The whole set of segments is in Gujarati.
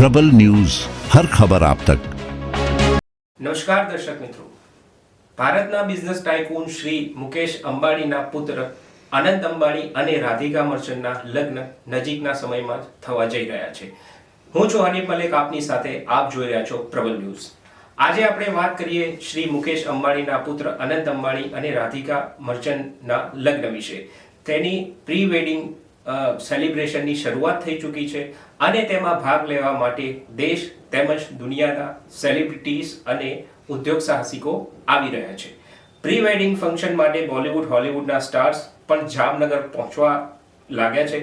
પ્રબલ ન્યૂઝ, હર ખબર આપ તક. નમસ્કાર દર્શક મિત્રો. ભારતના બિઝનેસ ટાઇકૂન શ્રી મુકેશ અંબાણીના પુત્ર અનંત અંબાણી અને રાધિકા મર્ચન્ટના લગ્ન નજીકના સમયમાં થવા જઈ રહ્યા છે. હું છું હની મલેક, આપની સાથે આપ જોઈ રહ્યા છો પ્રબલ ન્યૂઝ. આજે આપણે વાત કરીએ શ્રી મુકેશ અંબાણીના પુત્ર અનંત અંબાણી અને રાધિકા મર્ચન્ટના લગ્ન વિશે. તેની પ્રી વેડિંગ સેલિબ્રેશનની શરૂઆત થઈ ચૂકી છે અને તેમાં ભાગ લેવા માટે દેશ તેમજ દુનિયાના સેલિબ્રિટીઝ અને ઉદ્યોગ સાહસિકો આવી રહ્યા છે. પ્રી વેડિંગ ફંક્શન માટે બોલિવૂડ હોલિવૂડના સ્ટાર્સ પણ જામનગર પહોંચવા લાગ્યા છે.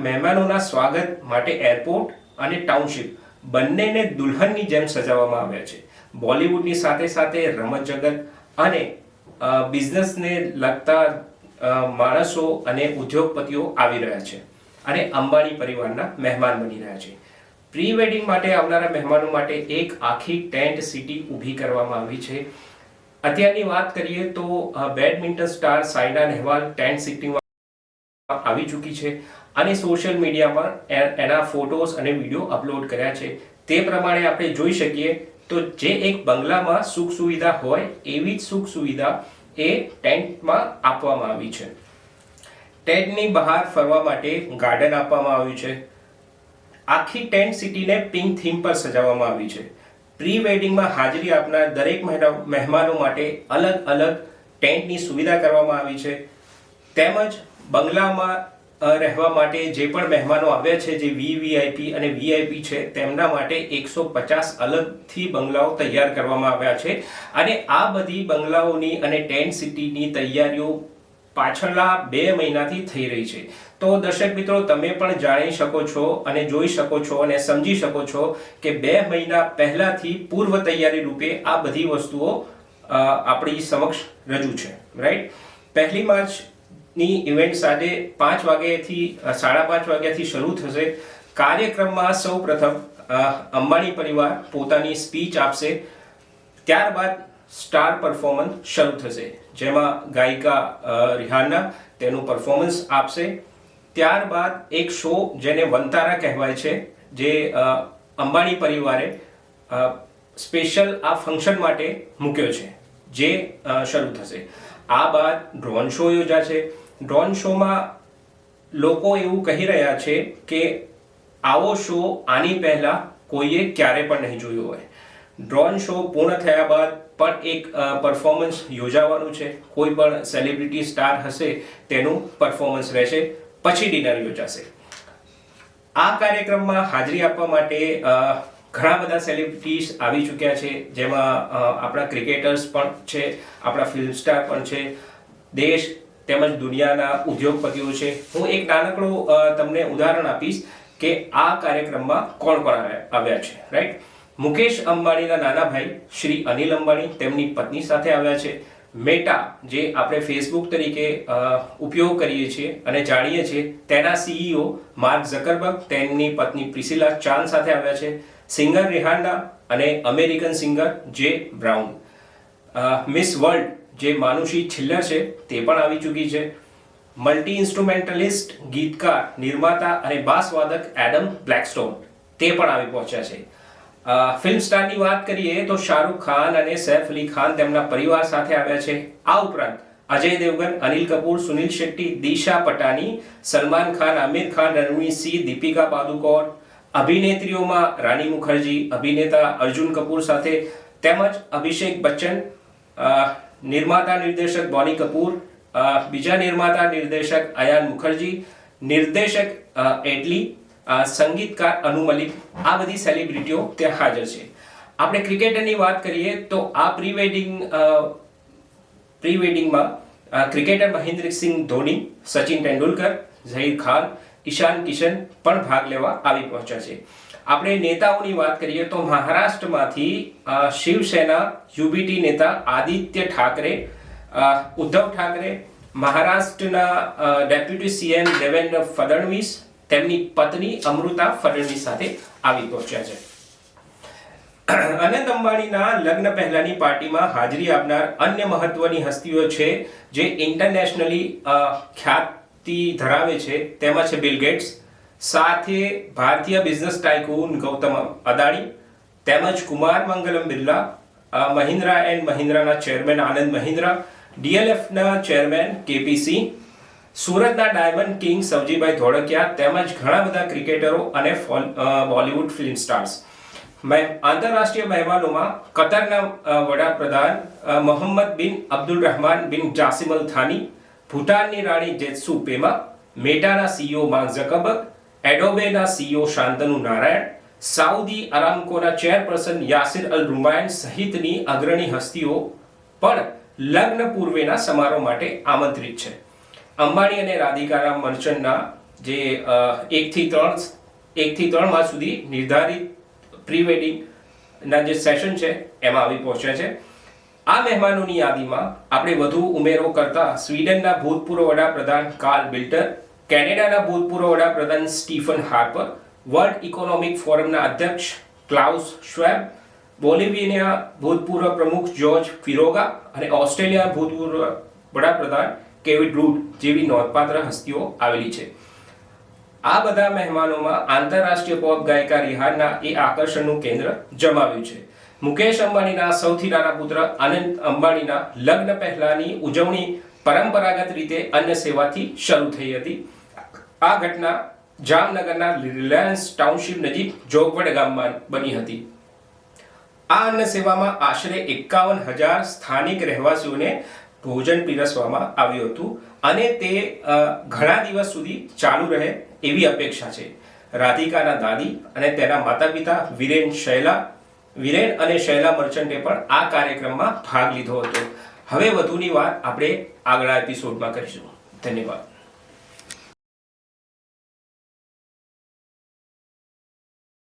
મહેમાનોના સ્વાગત માટે એરપોર્ટ અને ટાઉનશીપ બંનેને દુલ્હનની જેમ સજાવવામાં આવ્યા છે. બોલિવૂડની સાથે સાથે રમત જગત અને બિઝનેસને લગતા માણસો અને ઉદ્યોગપતિઓ આવી રહ્યા છે અને અંબાણી પરિવારના મહેમાન બની રહ્યા છે. પ્રી વેડિંગ માટે આવનારા મહેમાનો માટે એક આખી ટેન્ટ સિટી ઊભી કરવામાં આવી છે. અત્યારની વાત કરીએ તો badminton star Saina Nehwal tent સિટીમાં આવી ચૂકી છે અને સોશિયલ મીડિયામાં એના ફોટોઝ અને વીડિયો અપલોડ કર્યા છે. તે પ્રમાણે આપણે જોઈ શકીએ તો જે એક બંગલામાં સુખ સુવિધા હોય એવી જ સુખ સુવિધા એ ટેન્ટમાં આપવામાં આવી છે. ટેન્ટની બહાર ફરવા માટે ગાર્ડન આપવામાં આવ્યું છે. આખી ટેન્ટ સિટીને પિંક થીમ પર સજાવવામાં આવી છે. પ્રી વેડિંગમાં હાજરી આપનાર દરેક મહેમાનો માટે અલગ અલગ ટેન્ટની સુવિધા કરવામાં આવી છે. તેમજ બંગલામાં રહેવા માટે જે પણ મહેમાનો આવ્યા છે, જે વીવીઆઈપી અને વીઆઈપી છે, તેમના માટે એકસો પચાસ અલગથી બંગલાઓ તૈયાર કરવામાં આવ્યા છે. અને આ બધી બંગલાઓની અને ટેન્ટ સિટીની તૈયારીઓ પાછળના બે મહિનાથી થઈ રહી છે. તો દર્શક મિત્રો, તમે પણ જાણી શકો છો અને જોઈ શકો છો અને સમજી શકો છો કે બે મહિના પહેલાથી પૂર્વ તૈયારી રૂપે આ બધી વસ્તુઓ આપણી સમક્ષ રજૂ છે. રાઈટ પહેલી માર્ચની ઇવેન્ટ સાથે પાંચ વાગ્યાથી સાડા પાંચ વાગ્યાથી શરૂ થશે. કાર્યક્રમમાં સૌ પ્રથમ અંબાણી પરિવાર પોતાની સ્પીચ આપશે. ત્યારબાદ સ્ટાર પરફોર્મન્સ શરૂ થશે, જેમાં ગાયિકા રિહાના તેનું પરફોર્મન્સ આપશે. ત્યારબાદ એક શો જેને વંતારા કહેવાય છે, જે અંબાણી પરિવારે સ્પેશિયલ આ ફંક્શન માટે મૂક્યો છે, જે શરૂ થશે. આ બાદ ડ્રોન શો યોજાશે. ડ્રોન શોમાં લોકો એવું કહી રહ્યા છે કે આવો શો આની પહેલા કોઈએ ક્યારે પણ નહીં જોયો હોય. ડ્રોન શો પૂર્ણ થયા બાદ પણ એક પરફોર્મન્સ યોજાવાનું છે. કોઈ પણ સેલિબ્રિટી સ્ટાર હશે તેનું પરફોર્મન્સ રહેશે, પછી ડિનર યોજાશે. આ કાર્યક્રમમાં હાજરી આપવા માટે ઘણા બધા સેલિબ્રિટીઝ આવી ચૂક્યા છે. જેમાં આપણા ક્રિકેટર્સ પણ છે, આપણા ફિલ્મ સ્ટાર પણ છે. દેશ તેમજ દુનિયાના ઉદ્યોગપતિઓ છે. હું એક નાનકડું તમને ઉદાહરણ આપીશ કે આ કાર્યક્રમમાં કોણ કોણ આવ્યા છે રાઈટ મુકેશ અંબાણીના નાના ભાઈ શ્રી અનિલ અંબાણી, તેમની પત્ની સાથે આવ્યા છે. મેટા, જે આપણે ફેસબુક તરીકે ઉપયોગ કરીએ છીએ અને જાણીએ છીએ, તેના સીઈઓ માર્ક ઝકરબર્ગ, તેમની પત્ની પ્રિસિલા ચાંદ સાથે આવ્યા છે. સિંગર રિહાન્ડા અને American singer J Brown. Miss World જે માનુષી છિલ્લર છે, તે પણ આવી ચૂકી છે. મલ્ટી ઇન્સ્ટ્રુમેન્ટલિસ્ટ, ગીતકાર, નિર્માતા અને બાસવાદક એડમ બ્લેકસ્ટોન, તે પણ આવી પહોંચ્યા છે. ફિલ્મ સ્ટારની વાત કરીએ તો શાહરૂખ ખાન અને સૈફ અલી ખાન તેમના પરિવાર સાથે આવ્યા છે. આ ઉપરાંત અજય દેવગન, અનિલ કપૂર, સુનિલ શેટ્ટી, દિશા પટાની, સલમાન ખાન, આમિર ખાન, રણવીર સિંહ, દીપિકા પાદુકોણ, અભિનેત્રીઓમાં રાની મુખર્જી, અભિનેતા અર્જુન કપૂર સાથે તેમજ અભિષેક બચ્ચન નિર્માતા નિર્દેશક બોની કપૂર બીજા નિર્માતા નિર્દેશક અયાન મુખર્જી, નિર્દેશક એટલી સંગીતકાર અનુ મલિક, આ બધી સેલિબ્રિટીઓ ત્યાં હાજર છે. આપણે ક્રિકેટરની વાત કરીએ તો આ પ્રી વેડિંગ પ્રી વેડિંગમાં ક્રિકેટર મહેન્દ્રસિંહ ધોની, સચિન તેંડુલકર, ઝહીર ખાન, ઈશાન કિશન પણ ભાગ લેવા આવી પહોંચ્યા છે. આપણે નેતાઓની વાત કરીએ તો મહારાષ્ટ્રમાંથી શિવસેના યુબીટી નેતા આદિત્ય ઠાકરે ઉદ્ધવ ઠાકરે, મહારાષ્ટ્રના ડેપ્યુટી સીએમ દેવેન્દ્ર ફડણવીસ, તેમની પત્ની અમૃતા ફડણવીસ સાથે આવી પહોંચ્યા છે. અનંત અંબાણીના લગ્ન પહેલાની પાર્ટીમાં હાજરી આપનાર અન્ય મહત્વની હસ્તીઓ છે જે ઇન્ટરનેશનલી ખ્યાતિ ધરાવે છે, તેમાં છે બિલ ગેટ્સ. સાથે ભારતીય બિઝનેસ ટાઇકૂન ગૌતમ અદાણી તેમજ કુમાર મંગલમ બિરલા મહિન્દ્રા એન્ડ મહિન્દ્રાના ચેરમેન આનંદ મહિન્દ્રા ડીએલએફના ચેરમેન કેપીસી સુરતના ડાયમંડ કિંગ સવજીભાઈ ધોળકિયા તેમજ ઘણા બધા ક્રિકેટરો અને બોલિવૂડ ફિલ્મ સ્ટાર્સ આંતરરાષ્ટ્રીય મહેમાનોમાં કતરના વડાપ્રધાન Mohammad bin Abdul Rahman bin Jassim Al Thani ભૂટાનની રાણી જેત્સુ પેમા, મેટાના સીઈઓ માર્ક ઝકરબર્ગ એડોબેના સીઈઓ શાંતનુ નારાયણ, સાઉદી અરામકોના ચેરપર્સન યાસિર અલ રૂમાયન સહિતની અગ્રણી હસ્તીઓ પણ લગ્ન પૂર્વેના સમારોહ માટે આમંત્રિત છે. અંબાણી અને રાધિકારામ મર્ચન્ટના જે એકથી ત્રણ એકથી ત્રણ માસ સુધી નિર્ધારિત પ્રી વેડિંગના જે સેશન છે, એમાં આવી પહોંચ્યા છે. આ મહેમાનોની યાદીમાં આપણે વધુ ઉમેરો કરતા સ્વીડનના ભૂતપૂર્વ વડાપ્રધાન કાર્લ બિલ્ટર કેનેડાના ભૂતપૂર્વ વડાપ્રધાન સ્ટીફન હાર્પર, વર્લ્ડ ઇકોનોમિક ફોરમના અધ્યક્ષ ક્લાઉસ શ્વેબ બોલિવિયાના ભૂતપૂર્વ પ્રમુખ જ્યોર્જ ફિરોગા અને ઓસ્ટ્રેલિયા ભૂતપૂર્વ વડાપ્રધાન કેવિડ રૂડ જેવી નોંધપાત્ર હસ્તીઓ આવેલી છે. આ બધા મહેમાનોમાં આંતરરાષ્ટ્રીય પોપ ગાયિકા રિહાનના એ આકર્ષણનું કેન્દ્ર જમાવ્યું છે. મુકેશ અંબાણીના સૌથી નાના પુત્ર અનંત અંબાણીના લગ્ન પહેલાની ઉજવણી પરંપરાગત રીતે અન્ય સેવાથી શરૂ થઈ હતી. આ ઘટના જામનગરના રિલાયન્સ ટાઉનશીપ નજીક જોગવડ ગામમાં બની હતી. આ અન્ન સેવામાં આશરે એકાવન હજાર સ્થાનિક રહેવાસીઓને ભોજન પીરસવામાં આવ્યું હતું અને તે ઘણા દિવસ સુધી ચાલુ રહે એવી અપેક્ષા છે. રાધિકાના દાદી અને તેના માતા પિતા વિરેન શૈલા, વિરેન અને શૈલા મર્ચન્ટે પણ આ કાર્યક્રમમાં ભાગ લીધો હતો. હવે વધુની વાત આપણે આગળના એપિસોડમાં કરીશું. ધન્યવાદ.